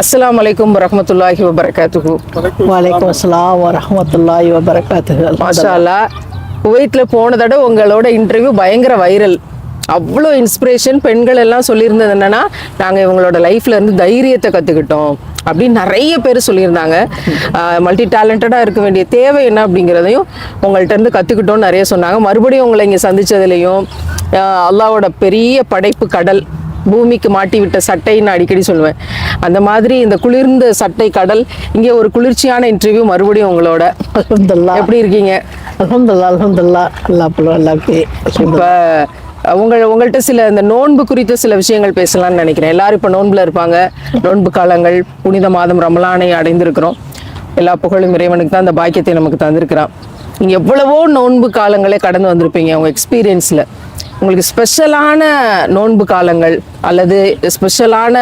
அஸ்ஸலாமு அலைக்கும் வரஹ்மத்துல்லாஹி வபரகாத்துஹு. வலைக்கம் அஸ்ஸலாம் வரஹமத்துல்லாஹி வபரகாத்துஹு. மாஷா அல்லா குவைத்தில் போன தடவை உங்களோட இன்டர்வியூ பயங்கர வைரல் அவ்வளோ இன்ஸ்பிரேஷன் பெண்கள் எல்லாம் சொல்லியிருந்தது என்னன்னா நாங்கள் இவங்களோட லைஃப்ல இருந்து தைரியத்தை கற்றுக்கிட்டோம் அப்படின்னு நிறைய பேர் சொல்லியிருந்தாங்க. மல்டி டேலண்டடாக இருக்க வேண்டிய தேவை என்ன அப்படிங்கிறதையும் உங்கள்ட்ட இருந்து கற்றுக்கிட்டோம்னு நிறைய சொன்னாங்க. மறுபடியும் உங்களை இங்கே சந்திச்சதுலையும் ஆஹ் அல்லாவோட பெரிய படைப்பு கடல். பூமிக்கு மாட்டி விட்ட சட்டைன்னு அடிக்கடி சொல்லுவேன். அந்த மாதிரி இந்த குளிர்ந்த சட்டை கடல் இங்கே ஒரு குளிர்ச்சியான இன்டர்வியூ மறுபடியும் உங்களோட. எப்படி இருக்கீங்க? அல்ஹம்துலில்லாஹ் அல்லாஹ் புலம் அல்லாஹ்க்கு இப்போ உங்கள் உங்கள்கிட்ட சில இந்த நோன்பு குறித்த சில விஷயங்கள் பேசலாம்னு நினைக்கிறேன். எல்லாரும் இப்போ நோன்புல இருப்பாங்க. நோன்பு காலங்கள் புனித மாதம் ரமலானை அடைந்திருக்கிறோம். எல்லா புகழும் இறைவனுக்கு தான் அந்த பாக்கியத்தை நமக்கு தந்திருக்கிறான். நீங்கள் எவ்வளவோ நோன்பு காலங்களே கடந்து வந்திருப்பீங்க உங்கள் எக்ஸ்பீரியன்ஸில் உங்களுக்கு ஸ்பெஷலான நோன்பு காலங்கள் அல்லது ஸ்பெஷலான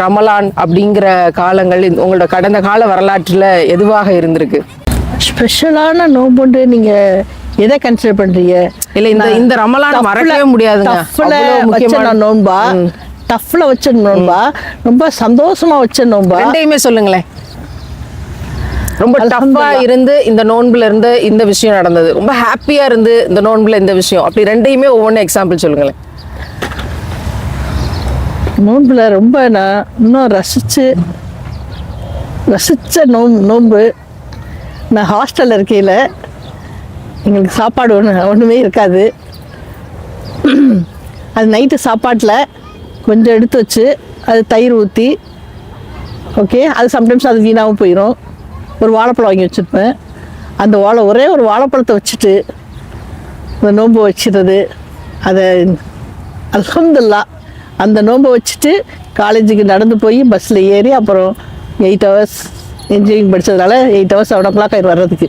ரமலான் அப்படிங்கிற காலங்கள் உங்களோட கடந்த கால வரலாற்றில் எதுவாக இருந்திருக்கு? ஸ்பெஷலான நோம்புண்டு நீங்க எதை கன்சிடர் பண்றீங்க? இல்ல இந்த இந்த ரமலான் மறக்கவே முடியாதுங்க. நான் நோன்பா? டஃப்ல வச்ச நோன்பா? ரொம்ப சந்தோஷமா வச்ச நோன்பா? ரெண்டையுமே சொல்லுங்களேன். ரொம்ப டஃப்பா. இருந்து இந்த நோன்புல இருந்து இந்த விஷயம் நடந்தது. ரொம்ப ஹாப்பியா இருந்து இந்த நோன்புல இந்த விஷயம். அப்படி ரெண்டையுமே ஒவ்வொன்றும் எக்ஸாம்பிள் சொல்லுங்களேன். நோன்புல ரொம்ப நான் இன்னும் ரசிச்சு ரசிச்ச நோம்பு நோன்பு நான் ஹாஸ்டலில் இருக்கையில் எங்களுக்கு சாப்பாடு ஒன்று ஒன்றுமே இருக்காது. அது நைட்டு சாப்பாட்டில் கொஞ்சம் எடுத்து வச்சு அது தயிர் ஊற்றி ஓகே அது சம்டைம்ஸ் அது வீணாகவும் போயிடும் ஒரு வாழைப்பழம் வாங்கி வச்சுருப்பேன். அந்த வாழை ஒரே ஒரு வாழைப்பழத்தை வச்சுட்டு அந்த நோன்பு வச்சுறது அதை அலமதுல்லா அந்த நோன்பை வச்சுட்டு காலேஜுக்கு நடந்து போய் பஸ்ஸில் ஏறி அப்புறம் எயிட் ஹவர்ஸ் இன்ஜினியரிங் படித்ததுனால eight hours seven o'clock ஆயிரம் வர்றதுக்கு.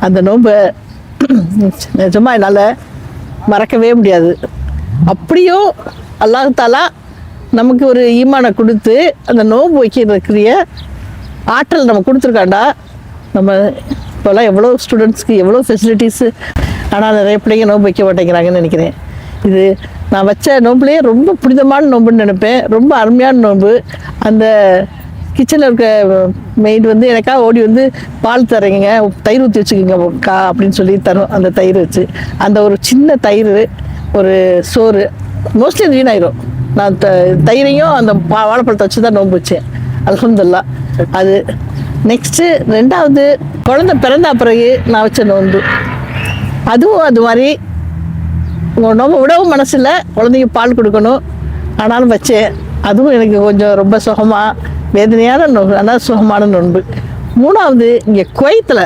அந்த நோன்பை நிஜமாக என்னால் மறக்கவே முடியாது. அப்படியும் அல்லாத்தாலா நமக்கு ஒரு ஈமானை கொடுத்து அந்த நோன்பு வைக்கிறதுக்குரிய ஆற்றல் நம்ம கொடுத்துருக்காண்டா நம்ம இப்போல்லாம் எவ்வளோ ஸ்டூடெண்ட்ஸ்க்கு எவ்வளோ ஃபெசிலிட்டிஸு ஆனால் நிறைய பிள்ளைங்க நோன்பு வைக்க மாட்டேங்கிறாங்கன்னு நினைக்கிறேன். இது நான் வச்ச நோம்புலேயே ரொம்ப புனிதமான நோம்புன்னு நினைப்பேன். ரொம்ப அருமையான நோன்பு. அந்த கிச்சனில் இருக்க மெய்டு வந்து எனக்காக ஓடி வந்து பால் தரீங்க தயிர் ஊற்றி வச்சுக்கோங்க அக்கா அப்படின்னு சொல்லி தரும். அந்த தயிர் வச்சு. அந்த ஒரு சின்ன தயிர் ஒரு சோறு மோஸ்ட்லி அது வீணாயிரும். நான் த தயிரையும் அந்த பா வாழைப்பழத்தை வச்சு தான் நோன்பு வச்சேன். அலமதுல்லா அது நெக்ஸ்ட்டு ரெண்டாவது குழந்தை பிறந்த பிறகு நான் வச்ச நோன்பு. அதுவும் அது மாதிரி உங்க நோம்பு விடவும் மனசில் குழந்தைக்கு பால் கொடுக்கணும். ஆனாலும் வச்சேன். அதுவும் எனக்கு கொஞ்சம் ரொம்ப சுகமாக வேதனையான நோன்பு. ஆனால் சுகமான நோன்பு. மூணாவது இங்கே குவைத்தில்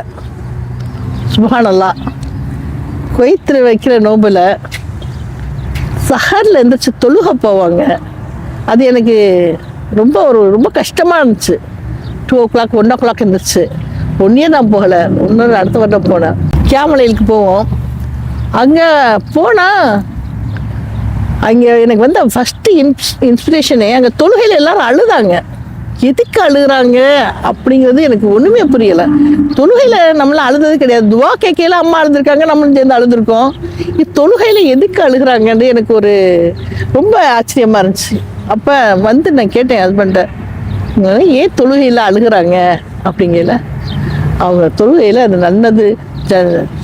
சுபஹானல்லா குவைத்தில் வைக்கிற நோம்பில் சஹரில் எந்திரிச்சு தொழுக போவாங்க. அது எனக்கு ரொம்ப ஒரு ரொம்ப கஷ்டமாக இருந்துச்சு. Two o'clock one o'clock இருந்துச்சு. ஒன்றே நான் போகலை. இன்னொரு அடுத்த வருடம் போனேன். கேமலையிலுக்கு போவோம். அங்கே போனால் அங்கே எனக்கு வந்து ஃபஸ்ட்டு இன்ஸ் இன்ஸ்பிரேஷனே அங்கே தொழுகையில் எல்லாரும் அழுதாங்க. எதுக்கு அழுகுறாங்க? அப்படிங்கிறது எனக்கு ஒன்றுமே புரியலை. தொழுகையில் நம்மளாம் அழுதது கிடையாது. துவா கேட்கையில் அம்மா அழுதுருக்காங்க நம்மளும் சேர்ந்து அழுதுருக்கோம். இது தொழுகையில் எதுக்கு அழுகுறாங்கன்னு எனக்கு ஒரு ரொம்ப ஆச்சரியமாக இருந்துச்சு. அப்போ வந்து நான் கேட்டேன் ஹஸ்பண்ட்டை ஏன் தொழுகையில் அழுகுறாங்க? அப்படிங்கல அவங்க தொழுகையில் அது நல்லது.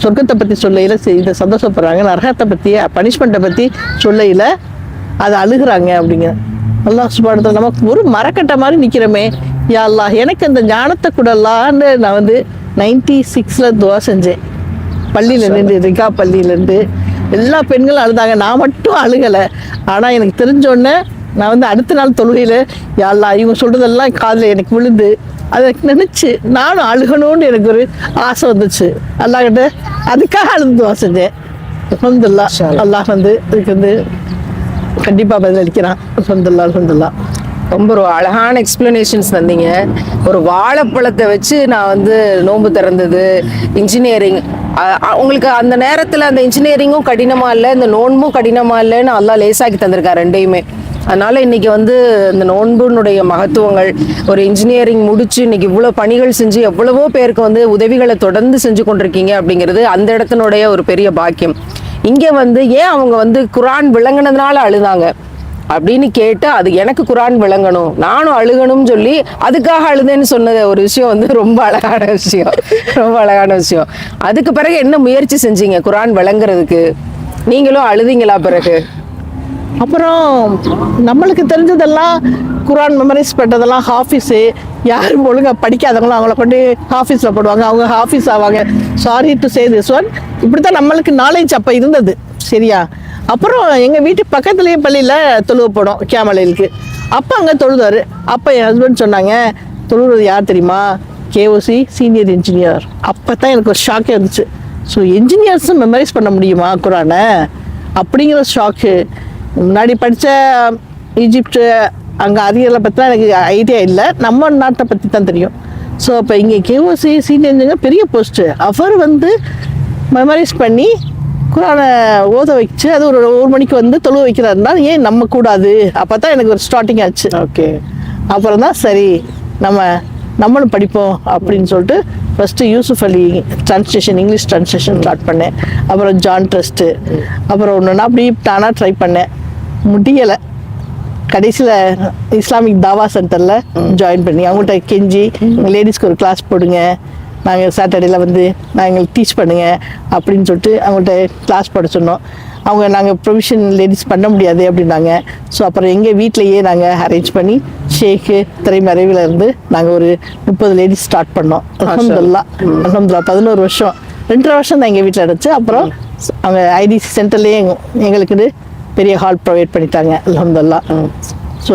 சொர்க்கத்தை பற்றி சொல்லையில் இதை சந்தோஷப்படுறாங்க. நரகத்தை பற்றி பனிஷ்மெண்ட்டை பற்றி சொல்லையில் அதை அழுகுறாங்க. அப்படிங்க. அல்லாஹ் சுபாடத்தில் நமக்கு ஒரு மரக்கட்டை மாதிரி நிற்கிறோமே யாழ்லா எனக்கு அந்த ஞானத்தை கூடலான்னு நான் வந்து நைன்டி சிக்ஸில் துவா செஞ்சேன். பள்ளியிலேருந்து ரிகா பள்ளியிலேருந்து எல்லா பெண்களும் அழுதாங்க. நான் மட்டும் அழுகலை. ஆனால் எனக்கு தெரிஞ்சோடனே நான் வந்து அடுத்த நாள் தொழுகையில் யாழ்லா இவங்க சொல்கிறதெல்லாம் காதில் எனக்கு விழுந்து அதை நினச்சி நானும் அழுகணும்னு எனக்கு ஒரு ஆசை வந்துச்சு. அல்லாஹ்கிட்ட அதுக்காக அழுது துவா செஞ்சேன். அல்ஹம்துலில்லா. அல்லாஹ் வந்து இதுக்கு வந்து கண்டிப்பாக பதிலளிக்கிறான் அல்ஹம்துலில்லா அல்ஹம்துலில்லா. ரொம்ப ஒரு அழகான எக்ஸ்பிளனேஷன்ஸ் தந்தீங்க. ஒரு வாழைப்பழத்தை வச்சு நான் வந்து நோன்பு திறந்தது இன்ஜினியரிங் உங்களுக்கு அந்த நேரத்தில் அந்த இன்ஜினியரிங்கும் கடினமா இல்லை இந்த நோன்பும் கடினமா இல்லைன்னு அல்லாஹ் லேசாக்கி தந்திருக்காரு ரெண்டையுமே. அதனால் இன்றைக்கி வந்து இந்த நோன்புனுடைய மகத்துவங்கள் ஒரு இன்ஜினியரிங் முடித்து இன்னைக்கு இவ்வளோ பணிகள் செஞ்சு எவ்வளவோ பேருக்கு வந்து உதவிகளை தொடர்ந்து செஞ்சு கொண்டிருக்கீங்க அப்படிங்கிறது அந்த இடத்தினுடைய ஒரு பெரிய பாக்கியம். இங்கே வந்து ஏன் அவங்க வந்து குரான் விளங்குனதுனால அழுதாங்க? அப்படின்னு கேட்டு அது எனக்கு குரான் விளங்கணும் நானும் அழுகணும்னு சொல்லி அதுக்காக அழுதேன்னு சொன்னது ஒரு விஷயம் வந்து ரொம்ப அழகான விஷயம். ரொம்ப அழகான விஷயம். அதுக்கு பிறகு என்ன முயற்சி செஞ்சீங்க குரான் விளங்குறதுக்கு? நீங்களும் அழுதீங்களா பிறகு? அப்புறம் நம்மளுக்கு தெரிஞ்சதெல்லாம் குரான் மெமரைஸ் பண்ணுறதெல்லாம் ஹாஃபீஸு. யாரும் ஒழுங்கா படிக்காதவங்களோ அவங்கள கொண்டு ஹாஃபீஸில் போடுவாங்க. அவங்க ஹாஃபீஸ் ஆவாங்க. Sorry to say this one இப்படி தான் நம்மளுக்கு நாலேஜ் அப்போ இருந்தது. சரியா? அப்புறம் எங்கள் வீட்டு பக்கத்துலேயே பள்ளியில் தொழுவ போடும் கேமலையிலுக்கு. அப்போ அங்கே தொழுதார். அப்போ என் ஹஸ்பண்ட் சொன்னாங்க தொழுவது யார் தெரியுமா? கேஓசி சீனியர் இன்ஜினியர் அப்போ தான் எனக்கு ஒரு ஷாக்கே இருந்துச்சு. ஸோ என்ஜினியர்ஸும் மெமரைஸ் பண்ண முடியுமா குரானை? அப்படிங்கிற ஷாக்கு முன்னாடி படித்த ஈஜிப்ட் அங்கே அரியலை பற்றிலாம் எனக்கு ஐடியா இல்லை. நம்ம நாட்டை பற்றி தான் தெரியும். ஸோ அப்போ இங்கே கேஓசி சீனியர் பெரிய போஸ்ட்டு அவர் வந்து மெமரைஸ் பண்ணி குரானை ஓத வச்சு அது ஒரு ஒரு மணிக்கு வந்து தொழுவ வைக்கிறாருன்னா ஏன் நம்ம கூடாது? அப்போ தான் எனக்கு ஒரு ஸ்டார்டிங் ஆச்சு. ஓகே அப்புறம் தான் சரி நம்ம நம்மளும் படிப்போம் அப்படின்னு சொல்லிட்டு first Yusuf Ali translation English translation start பண்ணேன். அப்புறம் ஜான் ட்ரஸ்ட்டு அப்புறம் ஒன்று அப்படி நானாக ட்ரை பண்ணேன். முடியலை. கடைசியில் இஸ்லாமிக் தாவா சென்டரில் ஜாயின் பண்ணி அவங்கள்ட்ட கெஞ்சி லேடிஸ்க்கு ஒரு கிளாஸ் போடுங்க. நாங்கள் சாட்டர்டேல வந்து நாங்கள் டீச் பண்ணுங்க. அப்படின்னு சொல்லிட்டு அவங்கள்ட்ட கிளாஸ் போட சொன்னோம். அவங்க நாங்கள் ப்ரொவிஷன் லேடிஸ் பண்ண முடியாது அப்படின்னாங்க. ஸோ அப்புறம் எங்கள் வீட்டிலையே நாங்கள் அரேஞ்ச் பண்ணி ஷேக்கு திரைமறைவில் இருந்து நாங்கள் ஒரு முப்பது லேடிஸ் ஸ்டார்ட் பண்ணோம். அலமதுல்லா அலமதுல்லா பதினோரு வருஷம். ரெண்டரை வருஷம் தான் எங்கள் வீட்டில் இருந்துச்சு அப்புறம் அவங்க ஐடிசி சென்டர்லேயே எங்களுக்குன்னு பெரிய ஹால் ப்ரொவைட் பண்ணிட்டாங்க அலமதுல்லா ஸோ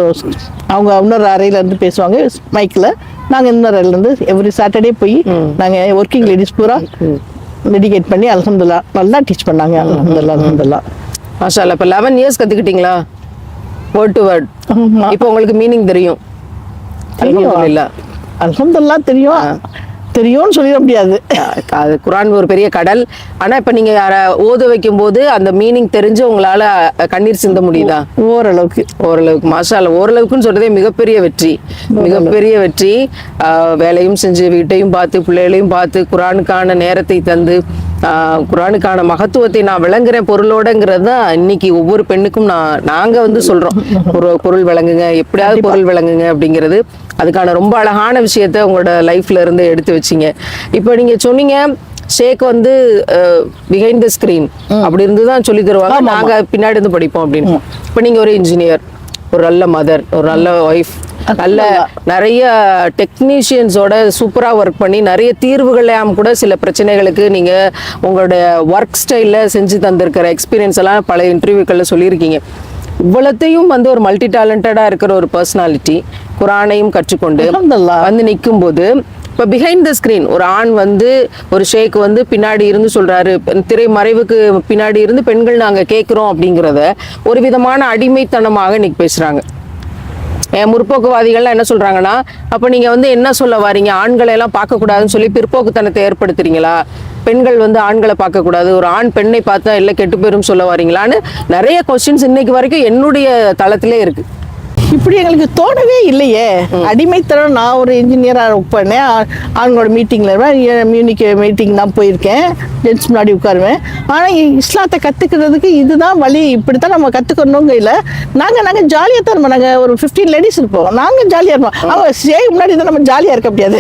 அவங்க இன்னொரு அறையில இருந்து பேசுவாங்க மைக்கில் நாங்கள் இன்னொரு அறையில இருந்து எவ்ரி சாட்டர்டே போய் நாங்கள் ஒர்க்கிங் லேடிஸ் பூரா டெடிகேட் பண்ணி அலமதுல்லா நல்லா டீச் பண்ணாங்க அலமதுல்லா அலமதுல்லா மாஷா இப்போ eleven years கத்துக்கிட்டீங்களா? Word to word. இப்போ உங்களுக்கு மீனிங் தெரியும். அல்ஹம்துலில்லாஹ் தெரியும். தெரியும்னு சொல்லிட முடியாது. அது குரான் ஒரு பெரிய கடல். ஆனா இப்ப நீங்க யார ஓத வைக்கும் போது அந்த மீனிங் தெரிஞ்சு உங்களால கண்ணீர் சிந்த முடியுதா? ஓரளவுக்கு. ஓரளவுக்கு. மாஷால ஓரளவுக்குன்னு சொல்றதே மிகப்பெரிய வெற்றி. மிகப்பெரிய வெற்றி. வேலையும் செஞ்சு வீட்டையும் பார்த்து பிள்ளைகளையும் பார்த்து குரானுக்கான நேரத்தை தந்து குரானுக்கான மகத்துவத்தை நான் விளங்குறேன் பொருளோடங்கிறது தான் இன்னைக்கு ஒவ்வொரு பெண்ணுக்கும் நான் நாங்க வந்து சொல்றோம். ஒரு பொருள் விளங்குங்க எப்படியாவது பொருள் விளங்குங்க அப்படிங்கிறது. அதுக்கான ரொம்ப அழகான விஷயத்த உங்களோட லைஃப்ல இருந்து எடுத்து வச்சீங்க. இப்போ நீங்க சொன்னீங்க ஷேக் வந்து பிஹைண்ட் த ஸ்கிரீன் அப்படி இருந்து தான் சொல்லி தருவாங்க. நாங்க பின்னாடி இருந்து படிப்போம் அப்படின்னு. இப்போ நீங்க ஒரு இன்ஜினியர் ஒரு நல்ல மதர் ஒரு நல்ல ஒய்ஃப் நல்ல நிறைய டெக்னீஷியன்ஸோட சூப்பராக ஒர்க் பண்ணி நிறைய தீர்வுகளையும் கூட சில பிரச்சனைகளுக்கு நீங்கள் உங்களுடைய ஒர்க் ஸ்டைலில் செஞ்சு தந்திருக்கிற எக்ஸ்பீரியன்ஸ் எல்லாம் பல இன்டர்வியூக்களில் சொல்லியிருக்கீங்க. இவ்வளத்தையும் வந்து ஒரு மல்டி டேலண்டடாக இருக்கிற ஒரு பர்சனாலிட்டி குரானையும் கற்றுக்கொண்டு. வந்து நிற்கும்போது இப்போ பிஹைண்ட் த ஸ்க்ரீன் ஒரு ஆண் வந்து ஒரு ஷேக் வந்து பின்னாடி இருந்து சொல்றாரு திரை மறைவுக்கு பின்னாடி இருந்து பெண்கள் நாங்கள் கேட்குறோம் அப்படிங்கிறத ஒரு விதமான அடிமைத்தனமாக இன்னைக்கு பேசுறாங்க. என் முற்போக்குவாதிகள்லாம் என்ன சொல்றாங்கன்னா அப்ப நீங்க வந்து என்ன சொல்ல வரீங்க? ஆண்களை எல்லாம் பார்க்க கூடாதுன்னு சொல்லி பிற்போக்குத்தனத்தை ஏற்படுத்துறீங்களா? பெண்கள் வந்து ஆண்களை பார்க்க கூடாது ஒரு ஆண் பெண்ணை பார்த்தா இல்லை கெட்டு போயிரும் சொல்ல வரீங்களான்னு நிறைய கொஸ்டின்ஸ் இன்னைக்கு வரைக்கும் என்னுடைய தளத்திலே இருக்கு. இப்படி எங்களுக்கு தோணவே இல்லையே. அடிமைத்தனம் நான் ஒரு இன்ஜினியராக ஒர்க் பண்ணேன். ஆண்களோட மீட்டிங்கில் மியூனிக் மீட்டிங் தான் போயிருக்கேன். ஜென்ஸ் முன்னாடி உட்காருவேன். ஆனால் இஸ்லாத்தை கற்றுக்கிறதுக்கு இதுதான் வழி. இப்படி தான் நம்ம கற்றுக்கணுங்க இல்லை. நாங்கள் நாங்கள் ஜாலியாக தான் இருப்போம். நாங்கள் ஒரு ஃபிஃப்டீன் லேடிஸ் இருப்போம். நாங்கள் ஜாலியாக இருப்போம். அவங்க ஷேக் முன்னாடி தான் நம்ம ஜாலியாக இருக்க முடியாது.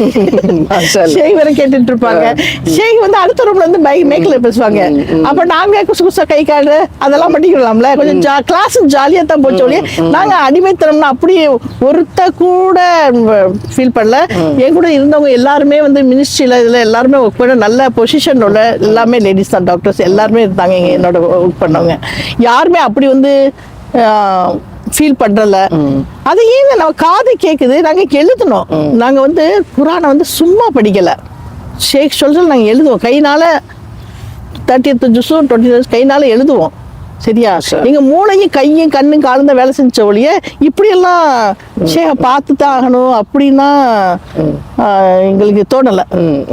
ஷேக் வேற கேட்டுட்டு இருப்பாங்க. ஷேக் வந்து அடுத்த ரூம்ல இருந்து பைக் மேக்கில் பேசுவாங்க. அப்ப நாங்க குசு குசா கை காடு அதெல்லாம் பண்ணிக்கலாம்ல கொஞ்சம் ஜா கிளாஸ் ஜாலியா தான் போச்சு ஒழிய நாங்க அடிமைத்தனம்னா அப்படியே ஒருத்த கூட ஃபீல் பண்ணல. என் கூட இருந்தவங்க எல்லாருமே வந்து மினிஸ்ட்ரியில இதுல எல்லாருமே ஒர்க் பண்ண நல்ல பொசிஷன் உள்ள எல்லாமே லேடிஸ் தான் டாக்டர்ஸ் எல்லாருமே இருந்தாங்க என்னோட ஒர்க் பண்ணவங்க. யாருமே அப்படி வந்து ஃபீல் பண்றல. அது ஏங்க நம்ம காது கேக்குது? நாங்க எழுதணும். நாங்க வந்து குரானை வந்து சும்மா படிக்கல. ஷேக் சொல்றது நாங்க எழுதுவோம். கைனால தேர்ட்டி ஜூஸும் டுவெண்ட்டி கைனால எழுதுவோம். சரியா? எங்க மூளையும் கையும் கண்ணும் காலும் தான் வேலை செஞ்ச ஒழிய இப்படியெல்லாம் ஷேக பார்த்து தான் ஆகணும் அப்படின்னா எங்களுக்கு தோணல.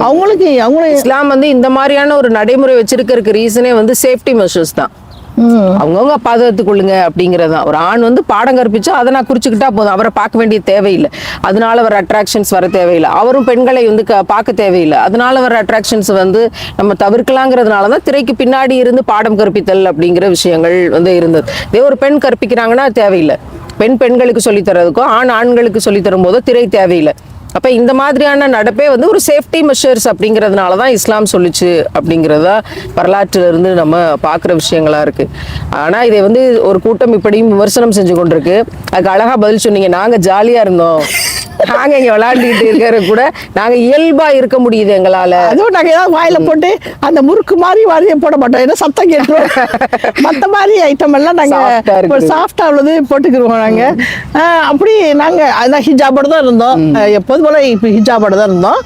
அவங்களுக்கு அவங்களும் இஸ்லாம் வந்து இந்த மாதிரியான ஒரு நடைமுறை வச்சிருக்கிறதுக்கு ரீசனே வந்து சேஃப்டி மெஷர்ஸ் தான். அவங்கவுங்க பாதுகாத்துக் கொள்ளுங்க அப்படிங்கிறது தான் ஒரு ஆண் வந்து பாடம் கற்பிச்சா அதை நான் குறிச்சுக்கிட்டா போதும். அவரை பார்க்க வேண்டிய தேவையில்லை. அதனால வர அட்ராக்ஷன்ஸ் வர தேவையில்லை. அவரும் பெண்களை வந்து க- பார்க்க தேவையில்லை. அதனால வர அட்ராக்ஷன்ஸ் வந்து நம்ம தவிர்க்கலாங்கிறதுனால தான் திரைக்கு பின்னாடி இருந்து பாடம் கற்பித்தல் அப்படிங்கிற விஷயங்கள் வந்து இருந்தது. இதே ஒரு பெண் கற்பிக்கிறாங்கன்னா தேவையில்லை. பெண் பெண்களுக்கு சொல்லித்தரதுக்கோ ஆண் ஆண்களுக்கு சொல்லித்தரும் போதோ திரை தேவையில்லை. அப்போ இந்த மாதிரியான நடப்பே வந்து ஒரு சேஃப்டி மெஷர்ஸ் அப்படிங்கிறதுனால தான் இஸ்லாம் சொல்லிச்சு அப்படிங்கிறதா வரலாற்றிலிருந்து நம்ம பார்க்குற விஷயங்களாக இருக்குது ஆனால் இதை வந்து ஒரு கூட்டம் இப்படியும் விமர்சனம் செஞ்சு கொண்டிருக்கு. அதுக்கு அழகாக பதில் சொன்னீங்க. நாங்கள் ஜாலியாக இருந்தோம். நாங்க இங்க விளையாண்டுக்கிட்டு இருக்கிற கூட நாங்க இயல்பா இருக்க முடியுது எங்களால. அதுவும் நாங்க ஏதாவது வாயில போட்டு அந்த முறுக்கு மாதிரி வாரியை போட மாட்டோம். ஏன்னா சத்தம் கேட்டுரும் மத்த மாதிரி ஐட்டம் எல்லாம் நாங்க சாஃப்டா உள்ளது போட்டுக்கிருவோம் நாங்க. அப்படி நாங்க அதான் ஹிஜாபோட தான் இருந்தோம். ஆஹ் எப்போதும் போல இப்ப ஹிஜாபோட தான் இருந்தோம்.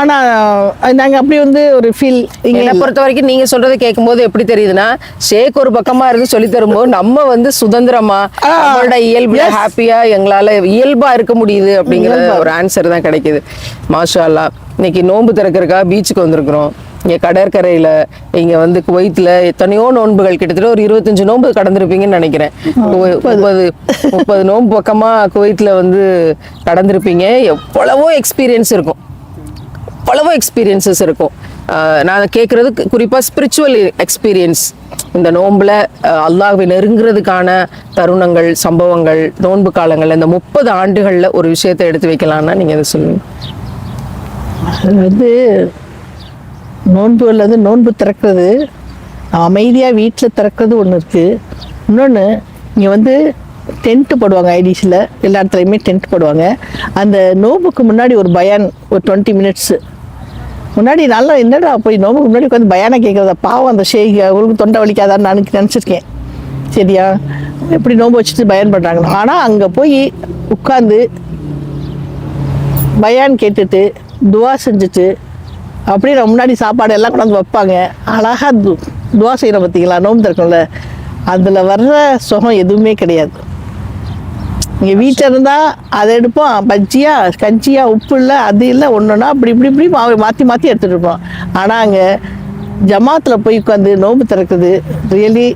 ஆனா நாங்க அப்படி வந்து ஒரு ஃபீல் என்னை இங்க பொறுத்த வரைக்கும் நீங்க சொல்றதை கேட்கும்போது எப்படி தெரியுதுன்னா ஷேக் ஒரு பக்கமா இருந்து சொல்லி தரும்போது நம்ம வந்து சுதந்திரமா நம்மளோட இயல்புல yes. ஹாப்பியா எங்களால இயல்பா இருக்க முடியுது அப்படிங்கிற ஒரு ஆன்சர் தான் கிடைக்குது. மாஷா அல்லா இன்னைக்கு நோன்பு திறக்கிறதுக்காக பீச்சுக்கு வந்திருக்கிறோம். இங்க கடற்கரையில இங்க வந்து குவைத்துல எத்தனையோ நோன்புகள் கிட்டத்தட்ட ஒரு இருபத்தஞ்சு நோன்பு கடந்திருப்பீங்கன்னு நினைக்கிறேன். முப்பது. முப்பது நோன்பு பக்கமா குவைத்துல வந்து கடந்திருப்பீங்க. எவ்வளவோ எக்ஸ்பீரியன்ஸ் இருக்கும். அவ்வளவோ எக்ஸ்பீரியன்சஸ் இருக்கும். நான் கேட்குறது குறிப்பாக ஸ்பிரிச்சுவல் எக்ஸ்பீரியன்ஸ் இந்த நோம்பில் அல்லாஹ்வை நெருங்குறதுக்கான தருணங்கள் சம்பவங்கள் நோன்பு காலங்கள் இந்த முப்பது ஆண்டுகளில் ஒரு விஷயத்தை எடுத்து வைக்கலான்னா நீங்கள் எதை சொல்லுங்கள் அது வந்து நோன்பு அல்லது நோன்பு திறக்கிறது அமைதியாக வீட்டில் திறக்கிறது ஒன்று இருக்குது இன்னொன்று இங்கே வந்து டென்ட் போடுவாங்க ஐடிஸில் எல்லா இடத்துலையுமே டென்ட் போடுவாங்க. அந்த நோம்புக்கு முன்னாடி ஒரு பயான் ஒரு டுவெண்ட்டி மினிட்ஸு முன்னாடி நல்லா என்னடா போய் நோம்புக்கு முன்னாடி உட்காந்து பயானம் கேட்குறத பாவம் அந்த ஷேக் அவங்களுக்கு தொண்டை வலிக்காதான்னு நான் நினச்சிருக்கேன். சரியா? எப்படி நோம்பு வச்சுட்டு பயன் பண்ணுறாங்க ஆனால் அங்கே போய் உட்காந்து பயான் கேட்டுட்டு துவா செஞ்சுட்டு அப்படியே நம்ம முன்னாடி சாப்பாடு எல்லாம் கொண்டாந்து வைப்பாங்க. அழகாக து துவா செய்கிற பார்த்தீங்களா நோம்பு திறக்கல அதில் வர்ற சுகம் எதுவுமே கிடையாது. இங்கே வீட்டில் இருந்தால் அதை எடுப்போம். பஜ்ஜியா கஞ்சியா உப்பு இல்லை அது இல்லை ஒன்றுனா அப்படி இப்படி இப்படி மா மாற்றி மாற்றி எடுத்துகிட்டு இருப்போம். ஆனால் அங்கே ஜமாத்தில் போய் உட்காந்து நோம்பு திறக்குது. Really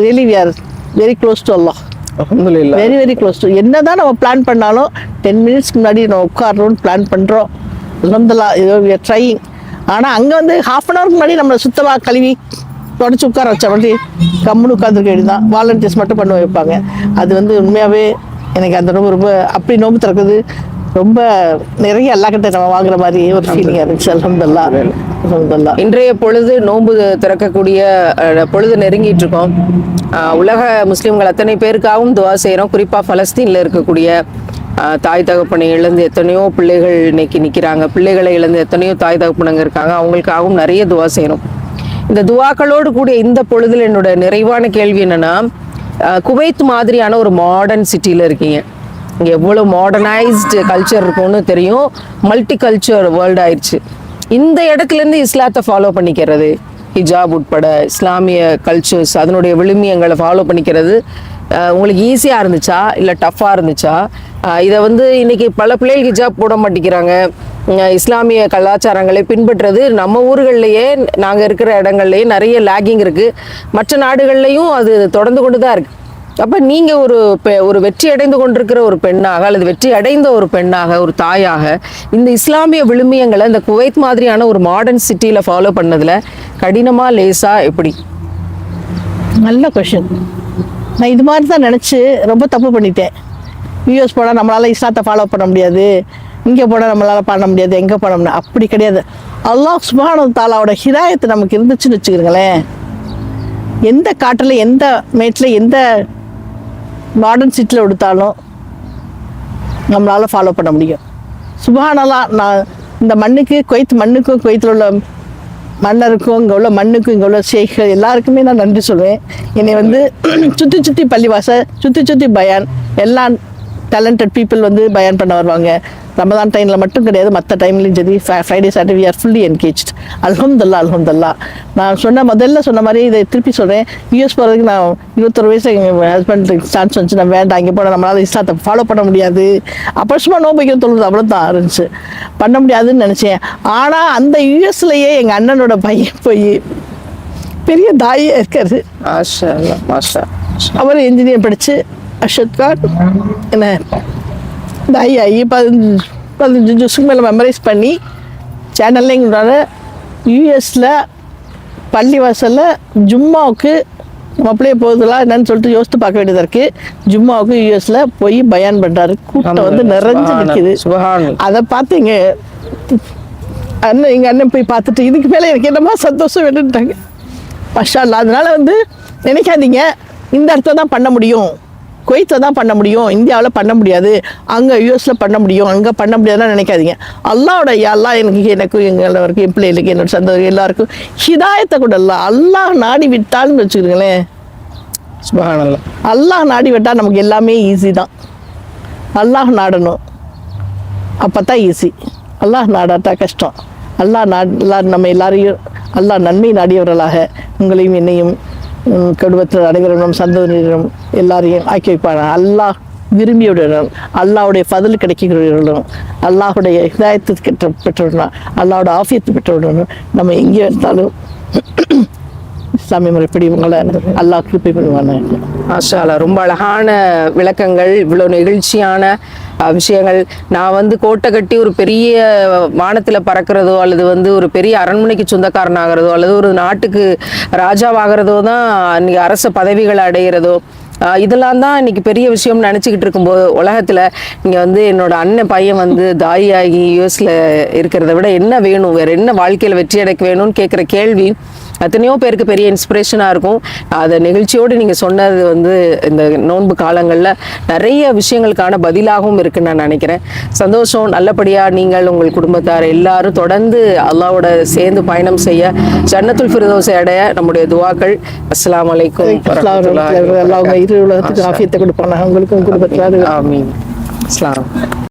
really we are very close to Allah அல்ஹம்துலில்லாஹ். வெரி வெரி க்ளோஸ் டு என்னதான் நம்ம பிளான் பண்ணாலும் டென் மினிட்ஸ்க்கு முன்னாடி நம்ம உட்காரணும்னு பிளான் பண்ணுறோம் அலமதுல்லா ஏதோ வி ஆர் ட்ரைங் ஆனால் அங்கே வந்து ஹாஃப் அன் ஹவருக்கு முன்னாடி நம்மளை சுத்தமாக கழுவி தொடச்சி உட்கார வச்ச மாதிரி கம்முன்னு உட்காந்துருக்க வேண்டியதான் வாலண்டியர்ஸ் மட்டும் பண்ண வைப்பாங்க. அது வந்து உண்மையாகவே எனக்கு அந்த ரொம்ப ரொம்ப அப்படி நோம்பு திறக்குது. ரொம்ப நிறைய எல்லாக்கிட்ட நம்ம வாங்குற மாதிரி ஒரு ஃபீலிங்காக இருந்துச்சு. அலமதுல்லா அலமதுல்லா இன்றைய பொழுது நோன்பு திறக்கக்கூடிய பொழுது நெருங்கிட்டு இருக்கோம். உலக முஸ்லீம்கள் அத்தனை பேருக்காகவும் துவா செய்கிறோம் குறிப்பாக பலஸ்தீனில் இருக்கக்கூடிய தாய் தகப்பனை இழந்து எத்தனையோ பிள்ளைகள் இன்னைக்கு நிற்கிறாங்க பிள்ளைகளை இழந்து எத்தனையோ தாய் தகப்பனங்க இருக்காங்க. அவங்களுக்காகவும் நிறைய துவா செய்யணும் இந்த துவாக்களோடு கூடிய இந்த பொழுதுல என்னோட நிறைவான கேள்வி என்னன்னா குவைத் மாதிரியான ஒரு மாடர்ன் சிட்டியில் இருக்கீங்க. இங்கே எவ்வளோ மாடர்னைஸ்டு கல்ச்சர் இருக்கும்னு தெரியும். மல்டி கல்ச்சர் வேர்ல்டு ஆயிடுச்சு இந்த இடத்துலேருந்து இஸ்லாத்தை ஃபாலோ பண்ணிக்கிறது ஹிஜாப் உட்பட இஸ்லாமிய கல்ச்சர்ஸ் அதனுடைய விழுமியங்களை ஃபாலோ பண்ணிக்கிறது உங்களுக்கு ஈஸியாக இருந்துச்சா? இல்லை டஃப்பாக இருந்துச்சா? இதை வந்து இன்னைக்கு பல பிள்ளைகள் ஹிஜாப் போட மாட்டேங்கிறாங்க. இஸ்லாமிய கலாச்சாரங்களை பின்பற்றுறது நம்ம ஊர்கள்லேயே நாங்கள் இருக்கிற இடங்கள்லேயே நிறைய லேகிங் இருக்குது மற்ற நாடுகள்லையும் அது தொடர்ந்து கொண்டு தான் இருக்குது அப்போ நீங்கள் ஒரு பெ- ஒரு வெற்றி அடைந்து கொண்டிருக்கிற ஒரு பெண்ணாக அல்லது வெற்றி அடைந்த ஒரு பெண்ணாக ஒரு தாயாக இந்த இஸ்லாமிய விழுமியங்களை இந்த குவைத் மாதிரியான ஒரு மாடர்ன் சிட்டியில் ஃபாலோ பண்ணதில் கடினமாக லேசாக எப்படி? நல்ல கொஷின் நான் இது மாதிரி தான் நினச்சி ரொம்ப தப்பு பண்ணிட்டேன். யூஎஸ் போனால் நம்மளால் இஸ்லாத்தை ஃபாலோ பண்ண முடியாது. இங்கே போனால் நம்மளால் பண்ண முடியாது எங்கே பண்ண முடியாது அப்படி கிடையாது. அல்லாஹ் சுபானு தாலாவோட ஹிதாயத்தை நமக்கு இருந்துச்சுன்னு வச்சுக்கிறீங்களேன் எந்த காட்டில் எந்த மேட்டில் எந்த மாடர்ன் சிட்டியில் எடுத்தாலும் நம்மளால் ஃபாலோ பண்ண முடியும். சுபானலாம் நான் இந்த மண்ணுக்கு கொய்த் மண்ணுக்கும் கொய்த்தில் உள்ள மன்னருக்கும் இங்கே உள்ள மண்ணுக்கும் இங்கே உள்ள சேகர் எல்லாருக்குமே நான் நன்றி சொல்லுவேன் என்னை வந்து சுற்றி சுற்றி பள்ளிவாசல் சுற்றி சுற்றி பயான் எல்லா டேலண்டட் பீப்புள் வந்து பயான் பண்ண வருவாங்க. ரமதான் டைமில் மட்டும் கிடையாது. மற்ற டைம்லையும் சரி Friday Saturday we are fully engage அல்ஹம்துல்லா அல்ஹம்துல்லா நான் சொன்ன முதல்ல சொன்ன மாதிரி இதை திருப்பி சொல்கிறேன் யூஎஸ் போகிறதுக்கு நான் இருபத்தொரு வயசு எங்கள் ஹஸ்பண்டுக்கு சான்ஸ் வந்துச்சு. நான் வேண்டாம் இங்கே போனால் நம்மளால் இஸ்லாத்தை ஃபாலோ பண்ண முடியாது. அப்புறம் சும்மா நோம்பு வைக்க தொழுது அவ்வளோ தான் இருந்துச்சு. பண்ண முடியாதுன்னு நினச்சேன். ஆனால் அந்த யூஎஸ்லேயே எங்கள் அண்ணனோட பையன் போய் பெரிய தாயாக இருக்காரு. அவர் இன்ஜினியர் படித்து அஷத் கான் என்ன? தாய் ஆகி பதினஞ்சு பதினஞ்சு ஜூஸுக்கு மேலே மெமரைஸ் பண்ணி சேனல்ல எங்களோட யூஎஸில் பள்ளிவாசலில் ஜும்மாவுக்கு மாப்பிள்ளைய போகுதுலாம் என்னன்னு சொல்லிட்டு யோசித்து பார்க்க வேண்டியதாக இருக்குது ஜும்மாவுக்கு யூஎஸில் போய் பயான் பண்ணுறாரு கூட்டம் வந்து நிறைஞ்சு நிற்கிது அதை பார்த்து எங்க அண்ணன் எங்கள் அண்ணன் போய் பார்த்துட்டு இதுக்கு மேலே எனக்கு என்னமா சந்தோஷம் வேணுன்ட்டாங்க மஷா. அதனால வந்து நினைக்காதீங்க. இந்த இடத்துல தான் பண்ண முடியும். குவைத்தில் தான் பண்ண முடியும் இந்தியாவில் பண்ண முடியாது அங்கே யூஎஸில் பண்ண முடியும் அங்கே பண்ண முடியாதுன்னு நினைக்காதீங்க. அல்லாவோட அல்லாஹ் எனக்கு எனக்கு எங்களுக்கு என் பிள்ளைகளுக்கு என்னோட சந்தோஷம் எல்லாருக்கும் ஹிதாயத்தை கூட. அல்ல அல்லாஹ் நாடி விட்டான்னு வச்சுக்கிறீங்களேன் சுபஹான் அல்லா. அல்லாஹ் நாடி விட்டால் நமக்கு எல்லாமே ஈஸி தான். அல்லாஹ் நாடணும். அப்போ தான் ஈஸி அல்லாஹ் நாடாட்டா கஷ்டம். அல்லாஹ் நா எல்லாரும் நம்ம எல்லாரையும் அல்லாஹ் நன்மை நாடியவர்களாக உங்களையும் என்னையும் கடுவத்தில் குடும்பத்தில் அனைவரும் சந்ததியினரும் எல்லாரையும் ஆக்கி வைப்பாங்க அல்லாஹ் விரும்பியவுடன் அல்லாஹுடைய பதில் கிடைக்கிறவர்களும் அல்லாஹுடைய இதாயத்து பெற்ற பெற்றவுடன் அல்லாஹோட ஆஃபியத்து பெற்றவுடனும் நம்ம எங்கே இருந்தாலும் இஸ்லாமிய முறைப்படி உங்களை அல்லாஹ் கிருப்பை பண்ணுவாங்க ஆஷாலா ரொம்ப அழகான விளக்கங்கள் இவ்வளோ நெகிழ்ச்சியான விஷயங்கள். நான் வந்து கோட்டை கட்டி ஒரு பெரிய வானத்தில் பறக்கிறதோ அல்லது வந்து ஒரு பெரிய அரண்மனைக்கு சொந்தக்காரன் ஆகிறதோ அல்லது ஒரு நாட்டுக்கு ராஜாவாகிறதோ தான் இன்னைக்கு அரச பதவிகளை அடைகிறதோ இதெல்லாம் தான் இன்னைக்கு பெரிய விஷயம் நினச்சிக்கிட்டு இருக்கும்போது உலகத்தில் இங்கே வந்து என்னோட அண்ணன் பையன் வந்து தாயாகி யூஎஸில் இருக்கிறத விட என்ன வேணும்? வேற என்ன வாழ்க்கையில் வெற்றி அடைக்க வேணும்னு கேட்குற கேள்வி. எத்தனையோ பேருக்கு பெரிய இன்ஸ்பிரேஷனாக இருக்கும். அதை நிகழ்ச்சியோடு நீங்கள் சொன்னது வந்து இந்த நோன்பு காலங்களில் நிறைய விஷயங்களுக்கான பதிலாகவும் இருக்குன்னு நான் நினைக்கிறேன். சந்தோஷம் நல்லபடியாக நீங்கள் உங்கள் குடும்பத்தார் எல்லாரும் தொடர்ந்து அல்லாவோட சேர்ந்து பயணம் செய்ய ஜன்னத்துல் ஃபிர்தௌஸை அடைய நம்முடைய துவாக்கள். அலைக்கும் வரஹ்மத்துல்லாஹி அவங்க. இரு உலகத்துக்கு ஆஃபியத்தை கொடுப்பாங்க அவங்களுக்கும் குடும்பத்தில் ஆமீன். அஸ்ஸலாம்